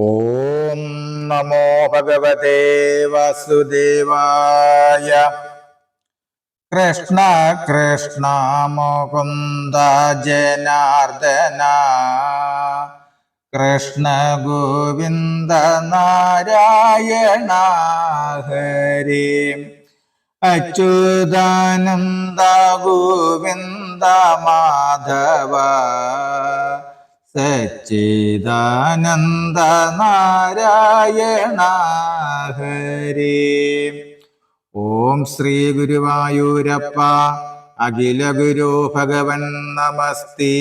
ഓം നമോ ഭഗവതേ വാസുദേവായ. കൃഷ്ണ കൃഷ്ണ മുകുന്ദ ജനാർദ്ദന. കൃഷ്ണ ഗോവിന്ദ നാരായണ ഹരി. അച്യുതാനന്ദ ഗോവിന്ദ മാധവ. സച്ചിദാനന്ദ നാരായണ ഹരി ഓം ശ്രീ ഗുരുവായൂരപ്പ അഖില ഗുരു ഭഗവൻ നമസ്തി.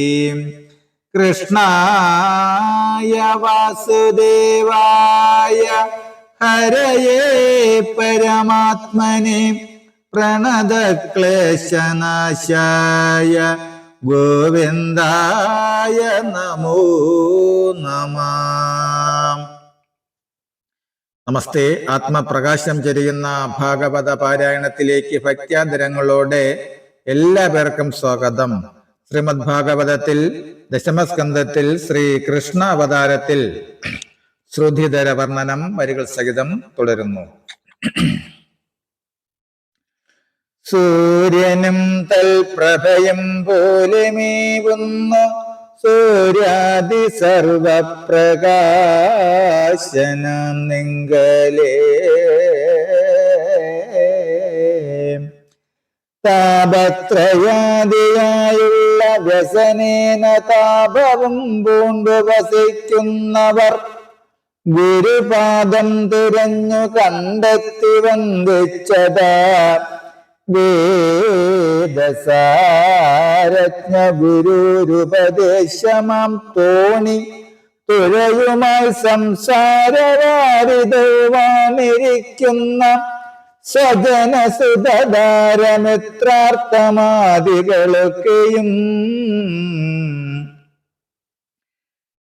കൃഷ്ണായ വാസുദേവായ ഹരയേ പരമാത്മനെ പ്രണതക്ലേശനാശായ. ഗോവിന്ദായ നമോ നമ. നമസ്തേ. ആത്മപ്രകാശം ചെരിയുന്ന ഭാഗവത പാരായണത്തിലേക്ക് ഭക്യാന്തരങ്ങളോടെ എല്ലാ പേർക്കും സ്വാഗതം. ശ്രീമദ് ഭാഗവതത്തിൽ ദശമസ്കന്ധത്തിൽ ശ്രീ കൃഷ്ണ അവതാരത്തിൽ ശ്രുതിധര വർണനം വരികൾ സഹിതം തുടരുന്നു. സൂര്യനും തൽപ്രഭയും പോലെ മേവുന്നു സൂര്യാദി സർവപ്രകാശനം നിങ്കലേ. താപത്രയാദിയായുള്ള വ്യസനേന താപവും പൂണ്ടു വസിക്കുന്നവർ ഗുരുപാദം തിരഞ്ഞു കണ്ടെത്തി വന്ദിച്ചതാ. വേദസാരജ്ഞ ഗുരുരുപദേശമാം തോണി തുഴയുമായി സംസാരവാരിതവാനിരിക്കുന്ന സ്വജന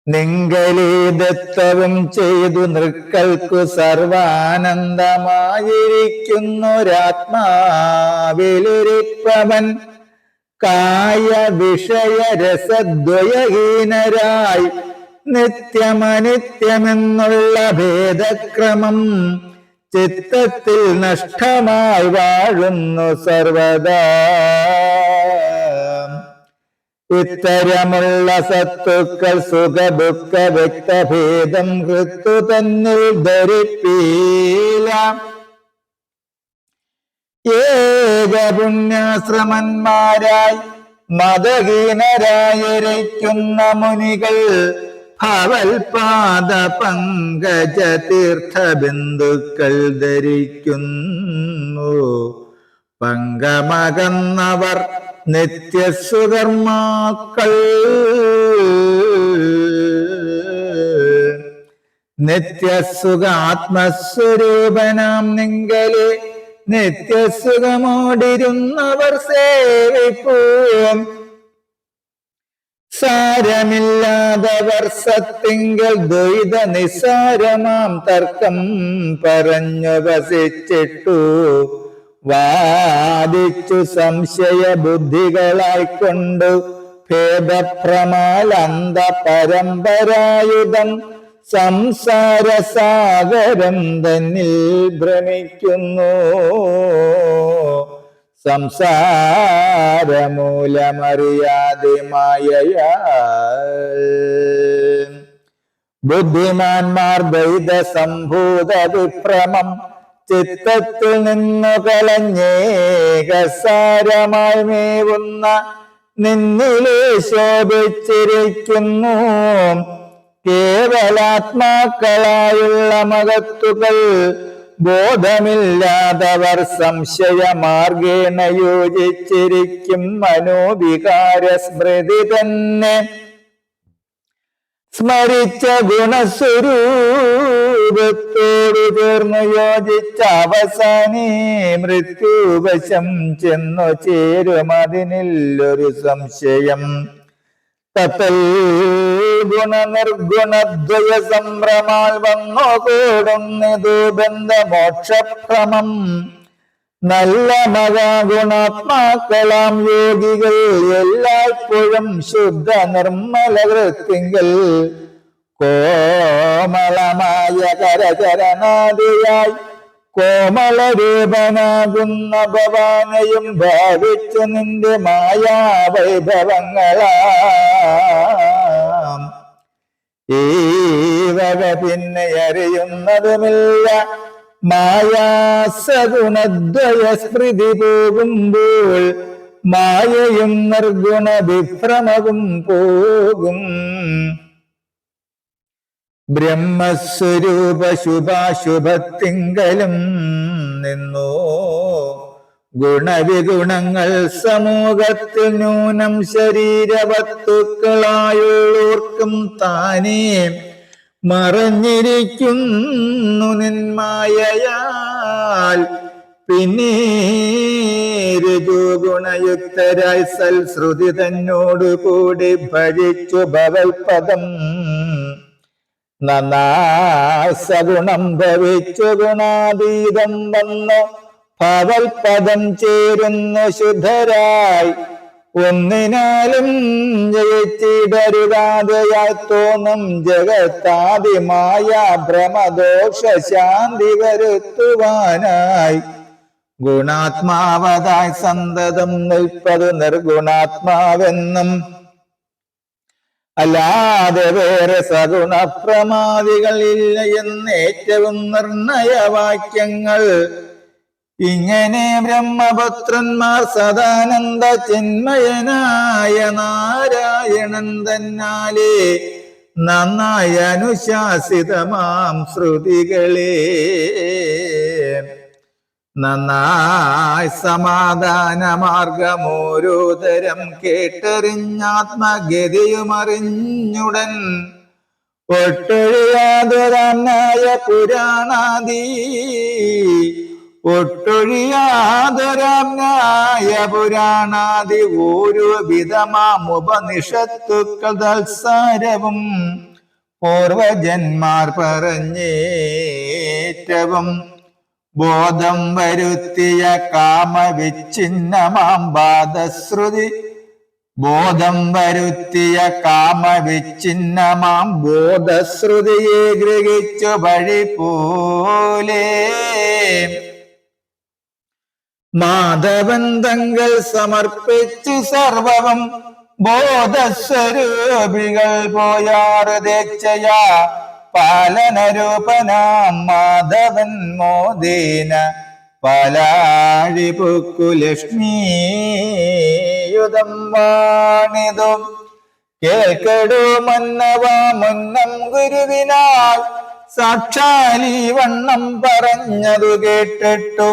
സുതധാരമിത്രാർത്ഥമാദികളൊക്കെയും ദത്തവും ചെയ്തു നൃക്കൾക്കു സർവാനന്ദമായിരിക്കുന്നൊരാത്മാവിലിരിപ്പവൻ. കായ വിഷയ രസദ്വയഹീനരായി നിത്യമനിത്യമെന്നുള്ള ഭേദക്രമം ചിത്തത്തിൽ നഷ്ടമായി വാഴുന്നു സർവദാ. ഇത്തരമുള്ള സത്തുക്കൾ സുഖദുഃഖ വ്യക്തഭേദം ഹൃത്തു തന്നിൽ ധരിപ്പീല. ഏക പുണ്യാശ്രമന്മാരായി മതഹീനരായിരിക്കുന്ന മുനികൾ ഭവൽപാദ പങ്കജ തീർത്ഥ ബിന്ദുക്കൾ ധരിക്കുന്നു. പങ്കമകന്നവർ നിത്യസുകർമാക്കൾ നിത്യസുഖ ആത്മസ്വരൂപനാം നിങ്കലെ നിത്യസുഖമോടിരുന്നവർ സേവിപ്പൂം. സാരമില്ലാതവർ സത്തിങ്കൽ ദ്വൈത നിസാരമാം തർക്കം പറഞ്ഞു വസിച്ചിട്ടു. വാദിച്ചു സംശയ ബുദ്ധികളായിക്കൊണ്ടു ഭേദപ്രമാലന്ത പരമ്പരായുധം സംസാരസാഗരം തന്നിൽ ഭ്രമിക്കുന്നു. സംസാരമൂലമറിയാതെ മായയാൽ. ബുദ്ധിമാന്മാർ ദൈത സംഭൂത വിഭ്രമം ചിത്തത്തിൽ നിന്നു കലഞ്ഞേകസാരമായി മേവുന്ന നിന്നിലെ ശോഭിച്ചിരിക്കുന്നു. കേവലാത്മാക്കളായുള്ള മകത്തുകൾ ബോധമില്ലാതവർ സംശയമാർഗേണ യോജിച്ചിരിക്കും മനോവികാര സ്മൃതി തന്നെ. സ്മരിച്ച ഗുണസ്വരൂപത്തോട് ചേർന്ന് യോജിച്ച അവസാനേ മൃത്യുവശം ചെന്നു ചേരും അതിനില്ലൊരു സംശയം. തത്തൽ ഗുണനിർഗുണദ്വയ സംഭ്രമാൽ വന്നു കൂടുന്നിതു ബന്ധമോക്ഷഭ്രമം നല്ല മകാഗുണാത്മാക്കളാം യോഗികൾ എല്ലായ്പ്പോഴും ശുദ്ധ നിർമ്മല വൃത്തിങ്കൽ കോമളമായ കരചരണാദിയായി കോമളരൂപനാകുന്ന ഭവാനയും ഭാവിച്ചു നിന്റെ മായാവൈഭവങ്ങളാം. പിന്നെ അറിയുന്നതുമില്ല. മായാസഗുണദ്വയ സ്മൃതി പോകുമ്പോൾ മായയും നിർഗുണ വിഭ്രമവും പോകും. ബ്രഹ്മസ്വരൂപ ശുഭാശുഭത്തിങ്കലും നിന്നു. ഗുണവിഗുണങ്ങൾ സമൂഹത്തിൽ ന്യൂനം ശരീരവസ്തുക്കളായുള്ളവർക്കും താനേ മറഞ്ഞിരിക്കുന്നു നിന്മായയാൽ. പിന്നെ രജോഗുണയുക്തരായി സൽശ്രുതി തന്നോടുകൂടി ഭജിച്ചു ഭവൽപദം. നന്നായി സഗുണം ഭവിച്ചു ഗുണാതീതം വന്നു. ഭവൽപദം ചേരുന്നു ശുദ്ധരായി. ഒന്നിനാലും ജയിച്ചിടരുതാതെയായി തോന്നും ജഗത്താദിമായ ഭ്രമദോഷ ശാന്തി വരുത്തുവാനായി. ഗുണാത്മാവതായി സന്തതം നിൽപ്പത് നിർഗുണാത്മാവെന്നും അല്ലാതെ വേറെ സഗുണപ്രമാദികളില്ല എന്ന് ഏറ്റവും നിർണയവാക്യങ്ങൾ. ഇങ്ങനെ ബ്രഹ്മപുത്രന്മാർ സദാനന്ദ ചിന്മയനായ നാരായണൻ തന്നാലേ നന്നായി അനുശാസിതമാം ശ്രുതികളെ. നന്നായി സമാധാന മാർഗമോരോതരം കേട്ടറിഞ്ഞാത്മഗതിയുമറിഞ്ഞുടൻ. ഒട്ടൊഴിയാതൊരന്നായ പുരാണാദി ഒട്ടൊഴിയാതൊരന്നായ പുരാണാദി ഓരോ വിധമാം ഉപനിഷത്തുക്കൾ തത്സാരവും പൂർവജന്മാർ പറഞ്ഞേറ്റവും. ബോധം വരുത്തിയ കാമവിച്ഛിന്നമാം ബാധശ്രുതി ബോധം വരുത്തിയ കാമവിച്ഛിന്നമാം ബോധശ്രുതിയെ ഗ്രഹിച്ചു വഴി പോലെ മാധവൻ തങ്ങൾ സമർപ്പിച്ചു സർവവും ബോധസ്വരൂപികൾ പോയാറ് ദേക്ഷയാ പാലനരൂപനാം മാധവൻ മോദേന പലാഴിപുക്കു ലക്ഷ്മീയുധം വാണിതും കേൾക്കടു മന്നവ മുന്നം ഗുരുവിനാൽ സാക്ഷാലി വണ്ണം പറഞ്ഞതു കേട്ടിട്ടു.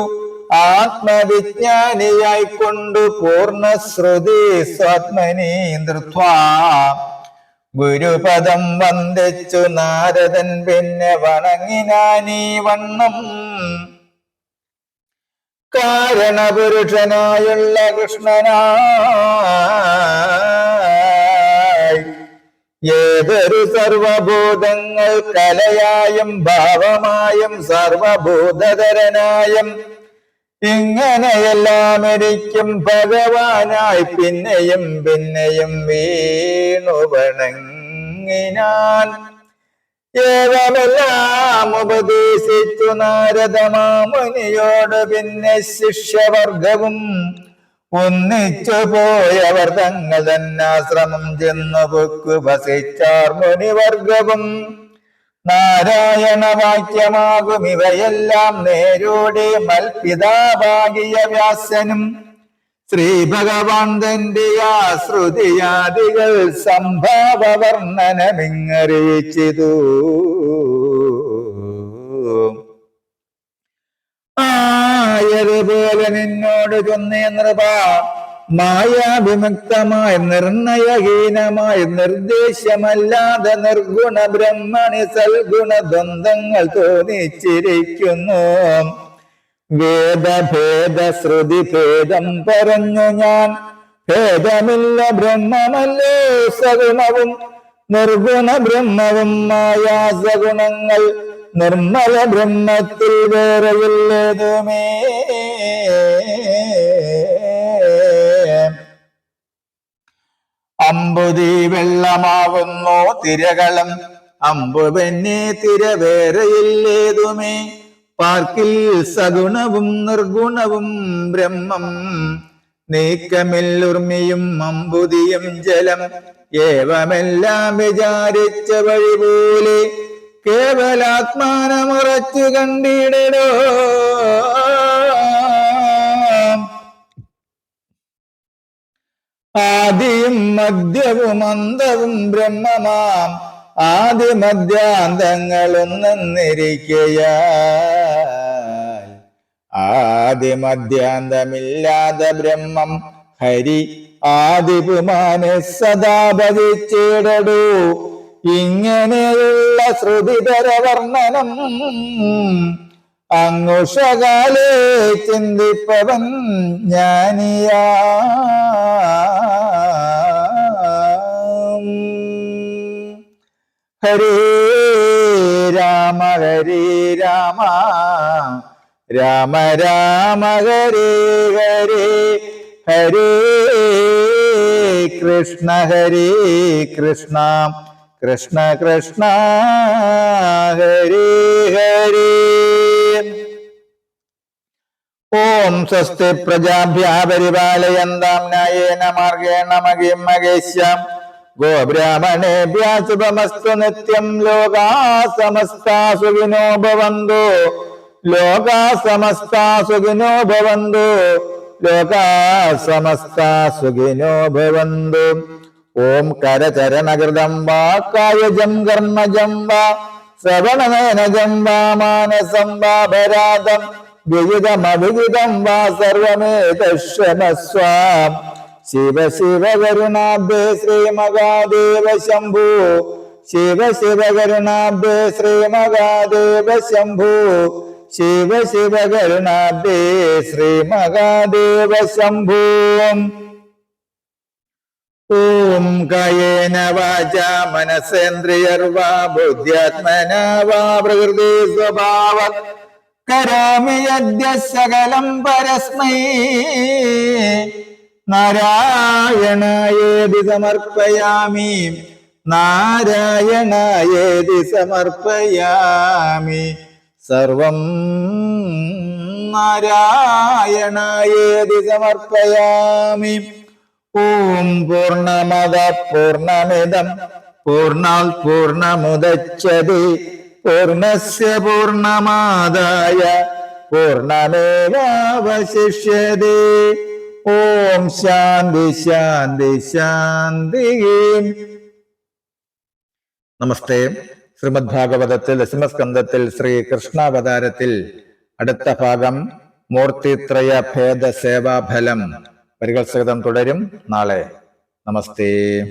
ആത്മവിജ്ഞാനിയായിക്കൊണ്ടു പൂർണശ്രുതി സ്വാത്മനീ ധൃത്വാ ഗുരുപദം വന്ദിച്ചു നാരദൻ പിന്നെ വണങ്ങിനാനീ വണ്ണം. കാരണപുരുഷനായുള്ള കൃഷ്ണനായി ഏതൊരു സർവഭൂതങ്ങൾ കലയായും ഭാവമായും സർവഭൂതധരനായും ഇങ്ങനെയെല്ലാം ഇരിക്കും ഭഗവാനായി പിന്നെയും പിന്നെയും വീണു വണങ്ങിനാൻ. ഏവമെല്ലാം ഉപദേശിച്ചു നാരദമാമുനിയോട് പിന്നെ ശിഷ്യവർഗവും ഒന്നിച്ചു പോയവർ തങ്ങൾ തന്നെ ആശ്രമം ചെന്നു പൊക്കു വസിച്ചാർ മുനിവർഗവും. നാരായണ വാക്യമാകും ഇവയെല്ലാം നേരോടെ മൽപിതാവാകിയ വ്യാസനും ശ്രീ ഭഗവാൻ തന്റെ ആശ്രുതിയാദികൾ സംഭാവ വർണനമിങ്ങറിയിച്ചിതു ആയതുപോലെ നിന്നോട് ചൊന്നേ നൃപ മായാവിമുക്തമായ നിർണയഹീനമായ നിർദ്ദേശമല്ലാതെ നിർഗുണ ബ്രഹ്മണി സൽഗുണ ദ്വന്ദ്ങ്ങൾ തോന്നിച്ചിരിക്കുന്നു. വേദഭേദ ശ്രുതി ഭേദം പറഞ്ഞു ഞാൻ ഭേദമില്ല ബ്രഹ്മമല്ലോ സഗുണവും നിർഗുണ ബ്രഹ്മവും മായാസഗുണങ്ങൾ നിർമ്മല ബ്രഹ്മത്തിൽ വേറെയില്ലേതുമേ. അമ്പുതി വെള്ളമാകുന്നു തിരകളും. അമ്പുവെന്നെ തിരവേറയില്ലേതുമേ പാർക്കിൽ സഗുണവും നിർഗുണവും ബ്രഹ്മം. നീക്കമില്ലുർമിയും അമ്പുതിയും ജലം. ഏവമെല്ലാം വിചാരിച്ച വഴി പോലെ കേവലാത്മാനമുറച്ചു കണ്ടിടടോ മധ്യവും അന്തവും ബ്രഹ്മമാം. ആദ്യ മദ്യാന്തങ്ങളൊന്നിരിക്കയാ ആദ്യ മദ്യാന്തമില്ലാതെ ബ്രഹ്മം ഹരി ആദിപുമാനെ സദാ ഭജിച്ചിടടൂ. ഇങ്ങനെയുള്ള ശ്രുതിധര വർണനം അങ്ങുഷകാലേ ചിന്തിപ്പവൻ ജ്ഞാനിയാം ഹരേ രാമ ഹരേ രാമ. രാമ രാമ ഹരേ ഹരേ. ഹരേ കൃഷ്ണ ഹരേ കൃഷ്ണ. കൃഷ്ണ കൃഷ്ണ ഹരേ ഹരേ. ഓം സ്വസ്തി പ്രജാഭ്യ പരിപാലയന്താം ന്യായേന മാർഗേണ മഹിം മഹേശ്യാം. ഗോബ്രാഹ്മണേഭ്യ ശുഭമസ്തു നിത്യം ലോകാ സമസ്താ സുഖിനോ ഭവന്തു. ലോകാ സമസ്താ സുഖിനോ ഭവന്തു. ലോകാ സമസ്താ സുഖിനോ ഭവന്തു. ഓം കരചരണകൃതം വാ കായജം കർമ്മജം വാ ശ്രവണനേനജം വാ മാനസം വാ ഭരാതം. വിജിതമവിജിതം വാ സർവമേതശ്വമസ്വാം ശിവ ശിവ കരുണാബ്ദേ ശ്രീ മഹാദേവ ശംഭു. ശിവ ശിവ കരുണാബ്ദേ ശ്രീ മഹാദേവ ശംഭു. ശിവ ശിവ കരുണാബ്ദേ ശ്രീ മഹാദേവ ശംഭു. ഓം കയേന വാച മനസേന്ദ്രിയർവാ ബുദ്ധ്യാത്മന വാ പ്രകൃതി സ്വഭാവ. കരാമി യദ്യ സകലം പരസ്മൈ. നാരായണായേതി സമർപ്പയാമി. നാരായണയേതി സമർപ്പയാമി. സർവം നാരായണയേതി സമർപ്പയാമി. ഓം പൂർണമത പൂർണമിതം. പൂർണാൽ പൂർണമുദച്ചതി. പൂർണസ് പൂർണമാദായ. പൂർണമേവാവശിഷ്യതി ഓം ശാന്തി ശാന്തി ശാന്തി. നമസ്തേ. ശ്രീമദ് ഭാഗവതത്തിൽ ദശമസ്കന്ധത്തിൽ ശ്രീ കൃഷ്ണാവതാരത്തിൽ അടുത്ത ഭാഗം മൂർത്തിത്രയ ഭേദ സേവാഫലം. പരികത്സകം തുടരും. നാളെ. നമസ്തേ.